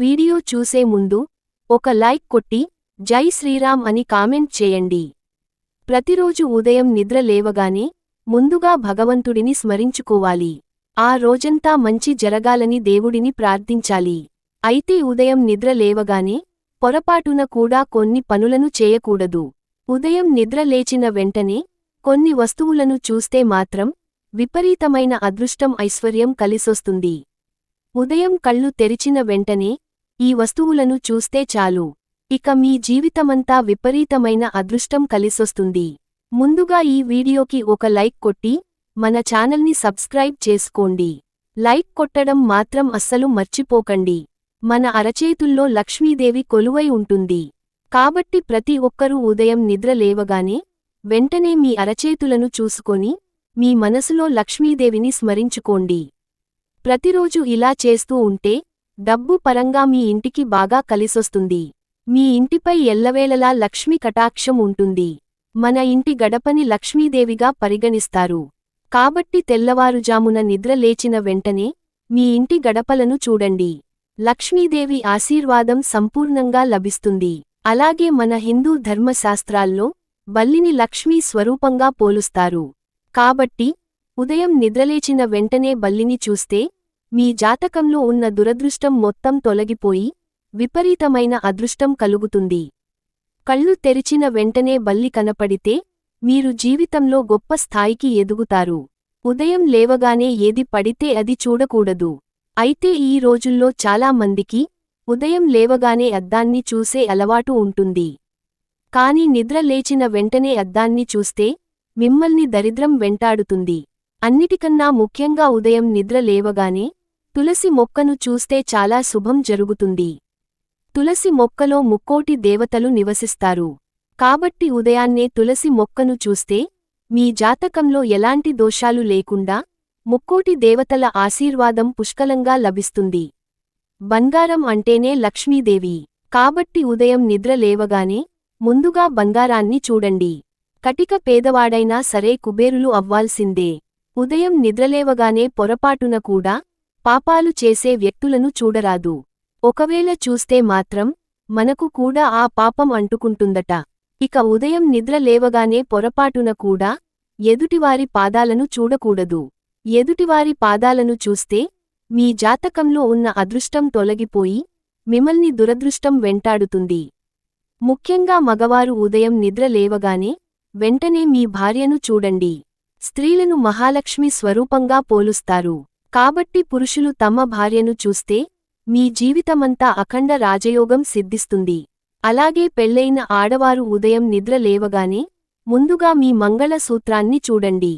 Video చూసే ముందు ఒక లైక్ కొట్టి జై శ్రీరామ్ అని కామెంట్ చేయండి. ప్రతిరోజు ఉదయం నిద్ర లేవగానే ముందుగా భగవంతుడిని స్మరించుకోవాలి. ఆ రోజంతా మంచి జరగాలని దేవుడిని ప్రార్థించాలి. అయితే ఉదయం నిద్ర లేవగానే పొరపాటున కూడా కొన్ని పనులను చేయకూడదు. ఉదయం నిద్ర లేచిన వెంటనే కొన్ని వస్తువులను చూస్తే మాత్రం విపరీతమైన అదృష్టం ఐశ్వర్యం కలిసొస్తుంది. ఉదయం కళ్ళు తెరిచిన వెంటనే ఈ వస్తువులను చూస్తే చాలు. ఇక మీ జీవితమంతా విపరీతమైన అదృష్టం కలిసొస్తుంది. ముందుగా ఈ వీడియోకి ఒక లైక్ కొట్టి మన ఛానల్ని సబ్స్క్రైబ్ చేసుకోండి. లైక్ కొట్టడం మాత్రం అస్సలు మర్చిపోకండి. మన అరచేతుల్లో లక్ష్మీదేవి కొలువై ఉంటుంది. కాబట్టి ప్రతి ఒక్కరూ ఉదయం నిద్ర లేవగానే వెంటనే మీ అరచేతులను చూసుకొని మీ మనసులో లక్ష్మీదేవిని స్మరించుకోండి. ప్రతిరోజు ఇలా చేస్తూ ఉంటే డబ్బు పరంగా మీ ఇంటికి బాగా కలిసొస్తుంది. మీ ఇంటిపై ఎల్లవేళలా లక్ష్మి కటాక్షం ఉంటుంది. మన ఇంటి గడపని లక్ష్మీదేవిగా పరిగణిస్తారు. కాబట్టి తెల్లవారుజామున నిద్ర లేచిన వెంటనే మీ ఇంటి గడపలను చూడండి. లక్ష్మీదేవి ఆశీర్వాదం సంపూర్ణంగా లభిస్తుంది. అలాగే మన హిందూ ధర్మశాస్త్రాల్లో బల్లిని లక్ష్మీ స్వరూపంగా పోలుస్తారు. కాబట్టి ఉదయం నిద్రలేచిన వెంటనే బల్లిని చూస్తే మీ జాతకంలో ఉన్న దురదృష్టం మొత్తం తొలగిపోయి విపరీతమైన అదృష్టం కలుగుతుంది. కళ్ళు తెరిచిన వెంటనే బల్లి కనపడితే మీరు జీవితంలో గొప్ప స్థాయికి ఎదుగుతారు. ఉదయం లేవగానే ఏది పడితే అది చూడకూడదు. అయితే ఈ రోజుల్లో చాలా మందికి ఉదయం లేవగానే అద్దాన్ని చూసే అలవాటు ఉంటుంది. కాని నిద్ర లేచిన వెంటనే అద్దాన్ని చూస్తే మిమ్మల్ని దరిద్రం వెంటాడుతుంది. అన్నిటికన్నా ముఖ్యంగా ఉదయం నిద్ర లేవగానే తులసి మొక్కను చూస్తే చాలా శుభం జరుగుతుంది. తులసి మొక్కలో ముక్కోటి దేవతలు నివసిస్తారు. కాబట్టి ఉదయాన్నే తులసి మొక్కను చూస్తే మీ జాతకంలో ఎలాంటి దోషాలు లేకుండా ముక్కోటి దేవతల ఆశీర్వాదం పుష్కలంగా లభిస్తుంది. బంగారం అంటేనే లక్ష్మీదేవి. కాబట్టి ఉదయం నిద్ర లేవగానే ముందుగా బంగారాన్ని చూడండి. కటిక పేదవాడైనా సరే కుబేరులు అవ్వాల్సిందే. ఉదయం నిద్రలేవగానే పొరపాటున కూడా పాపాలు చేసే వ్యక్తులను చూడరాదు. ఒకవేళ చూస్తే మాత్రం మనకు కూడా ఆ పాపం అంటుకుంటుందట. ఇక ఉదయం నిద్ర లేవగానే పొరపాటున కూడా ఎదుటివారి పాదాలను చూడకూడదు. ఎదుటివారి పాదాలను చూస్తే మీ జాతకంలో ఉన్న అదృష్టం తొలగిపోయి మిమ్మల్ని దురదృష్టం వెంటాడుతుంది. ముఖ్యంగా మగవారు ఉదయం నిద్ర లేవగానే వెంటనే మీ భార్యను చూడండి. స్త్రీలను మహాలక్ష్మి స్వరూపంగా పోలుస్తారు. కాబట్టి పురుషులు తమ భార్యను చూస్తే మీ జీవితమంతా అఖండ రాజయోగం సిద్ధిస్తుంది. అలాగే పెళ్ళైన ఆడవారు ఉదయం నిద్ర లేవగానే ముందుగా మీ మంగళసూత్రాన్ని చూడండి.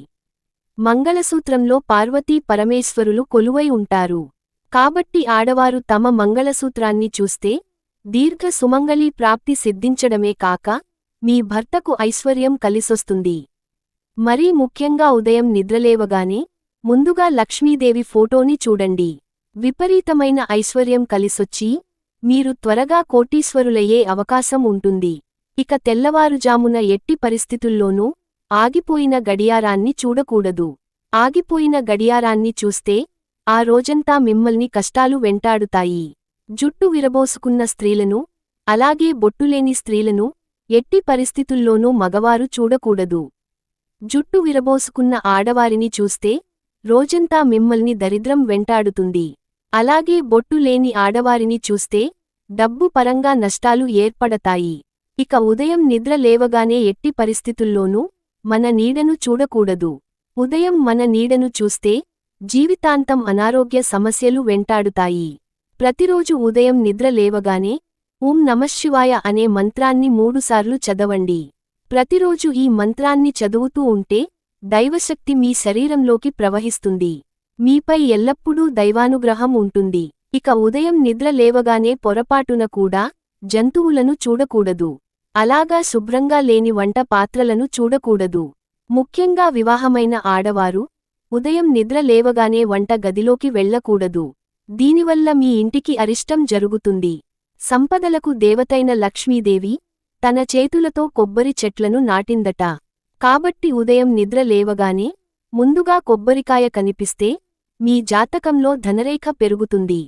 మంగళసూత్రంలో పార్వతీ పరమేశ్వరులు కొలువై ఉంటారు. కాబట్టి ఆడవారు తమ మంగళసూత్రాన్ని చూస్తే దీర్ఘ సుమంగళీ ప్రాప్తి సిద్ధించడమే కాక మీ భర్తకు ఐశ్వర్యం కలిసొస్తుంది. మరీ ముఖ్యంగా ఉదయం నిద్రలేవగానే ముందుగా లక్ష్మీదేవి ఫోటోని చూడండి. విపరీతమైన ఐశ్వర్యం కలిసొచ్చి మీరు త్వరగా కోటీశ్వరులయ్యే అవకాశం ఉంటుంది. ఇక తెల్లవారుజామున ఎట్టి పరిస్థితుల్లోనూ ఆగిపోయిన గడియారాన్ని చూడకూడదు. ఆగిపోయిన గడియారాన్ని చూస్తే ఆ రోజంతా మిమ్మల్ని కష్టాలు వెంటాడుతాయి. జుట్టు విరబోసుకున్న స్త్రీలను అలాగే బొట్టులేని స్త్రీలను ఎట్టి పరిస్థితుల్లోనూ మగవారు చూడకూడదు. జుట్టు విరబోసుకున్న ఆడవారిని చూస్తే రోజంతా మిమ్మల్ని దరిద్రం వెంటాడుతుంది. అలాగే బొట్టు లేని ఆడవారిని చూస్తే డబ్బు పరంగా నష్టాలు ఏర్పడతాయి. ఇక ఉదయం నిద్ర లేవగానే ఎట్టి పరిస్థితుల్లోనూ మన నీడను చూడకూడదు. ఉదయం మన నీడను చూస్తే జీవితాంతం అనారోగ్య సమస్యలు వెంటాడుతాయి. ప్రతిరోజు ఉదయం నిద్ర లేవగానే ఓం నమశివాయ అనే మంత్రాన్ని మూడుసార్లు చదవండి. ప్రతిరోజు ఈ మంత్రాన్ని చదువుతూ ఉంటే దైవశక్తి మీ శరీరంలోకి ప్రవహిస్తుంది. మీపై ఎల్లప్పుడూ దైవానుగ్రహం ఉంటుంది. ఇక ఉదయం నిద్ర లేవగానే పొరపాటున కూడా జంతువులను చూడకూడదు. అలాగా శుభ్రంగా లేని వంట పాత్రలను చూడకూడదు. ముఖ్యంగా వివాహమైన ఆడవారు ఉదయం నిద్ర లేవగానే వంట గదిలోకి వెళ్ళకూడదు దీనివల్ల మీ ఇంటికి అరిష్టం జరుగుతుంది. సంపదలకు దేవతైన లక్ష్మీదేవి తన చేతులతో కొబ్బరి చెట్లను నాటిందట. కాబట్టి ఉదయం నిద్ర లేవగానే ముందుగా కొబ్బరికాయ కనిపిస్తే మీ జాతకంలో ధనరేఖ పెరుగుతుంది.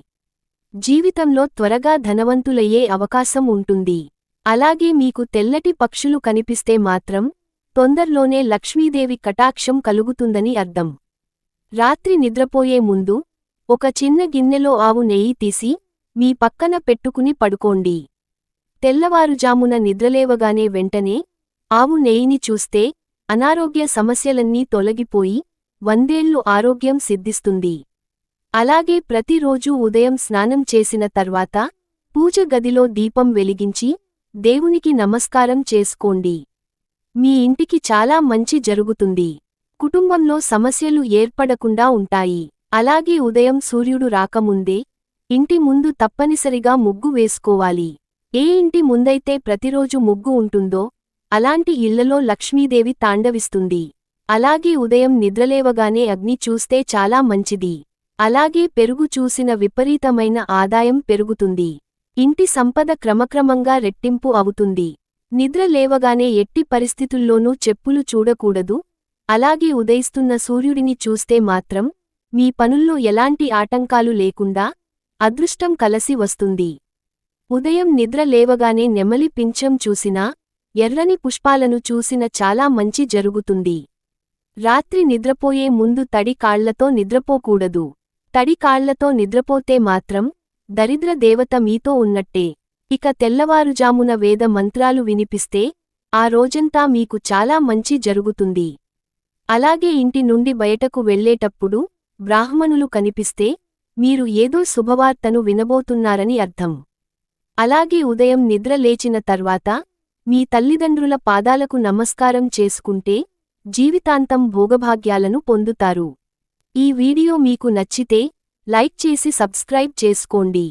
జీవితంలో త్వరగా ధనవంతులయ్యే అవకాశం ఉంటుంది. అలాగే మీకు తెల్లటి పక్షులు కనిపిస్తే మాత్రం తొందర్లోనే లక్ష్మీదేవి కటాక్షం కలుగుతుందని అర్థం. రాత్రి నిద్రపోయే ముందు ఒక చిన్న గిన్నెలో ఆవు నెయ్యి తీసి మీ పక్కన పెట్టుకుని పడుకోండి. తెల్లవారుజామున నిద్రలేవగానే వెంటనే ఆవు నెయ్యిని చూస్తే అనారోగ్య సమస్యలన్నీ తొలగిపోయి వందేళ్ళు ఆరోగ్యం సిద్ధిస్తుంది. అలాగే ప్రతిరోజూ ఉదయం స్నానం చేసిన తర్వాత పూజ గదిలో దీపం వెలిగించి దేవునికి నమస్కారం చేసుకోండి. మీ ఇంటికి చాలా మంచి జరుగుతుంది. కుటుంబంలో సమస్యలు ఏర్పడకుండా ఉంటాయి. అలాగే ఉదయం సూర్యుడు రాకముందే ఇంటి ముందు తప్పనిసరిగా ముగ్గు వేసుకోవాలి. ఏ ఇంటి ముందైతే ప్రతిరోజు ముగ్గు ఉంటుందో అలాంటి ఇళ్ళలో లక్ష్మీదేవి తాండవిస్తుంది. అలాగే ఉదయం నిద్రలేవగానే అగ్ని చూస్తే చాలా మంచిది. అలాగే పెరుగు చూసిన విపరీతమైన ఆదాయం పెరుగుతుంది. ఇంటి సంపద క్రమక్రమంగా రెట్టింపు అవుతుంది. నిద్ర లేవగానే ఎట్టి పరిస్థితుల్లోనూ చెప్పులు చూడకూడదు. అలాగే ఉదయిస్తున్న సూర్యుడిని చూస్తే మాత్రం మీ పనుల్లో ఎలాంటి ఆటంకాలు లేకుండా అదృష్టం కలసి వస్తుంది. ఉదయం నిద్ర లేవగానే నెమలి పింఛం చూసినా ఎర్రని పుష్పాలను చూసిన చాలా మంచి జరుగుతుంది. రాత్రి నిద్రపోయే ముందు తడి కాళ్ళతో నిద్రపోకూడదు. తడి కాళ్ళతో నిద్రపోతే మాత్రం దరిద్ర దేవత మీతో ఉన్నట్టే. ఇక తెల్లవారుజామున వేద మంత్రాలు వినిపిస్తే ఆ రోజంతా మీకు చాలా మంచి జరుగుతుంది. అలాగే ఇంటి నుండి బయటకు వెళ్ళేటప్పుడు బ్రాహ్మణులు కనిపిస్తే మీరు ఏదో శుభవార్తను వినబోతున్నారని అర్థం. అలాగే ఉదయం నిద్ర లేచిన తర్వాత మీ తల్లిదండ్రుల పాదాలకు నమస్కారం చేసుకుంటే జీవితాంతం భోగభాగ్యాలను పొందుతారు. ఈ వీడియో మీకు నచ్చితే లైక్ చేసి సబ్స్క్రైబ్ చేసుకోండి.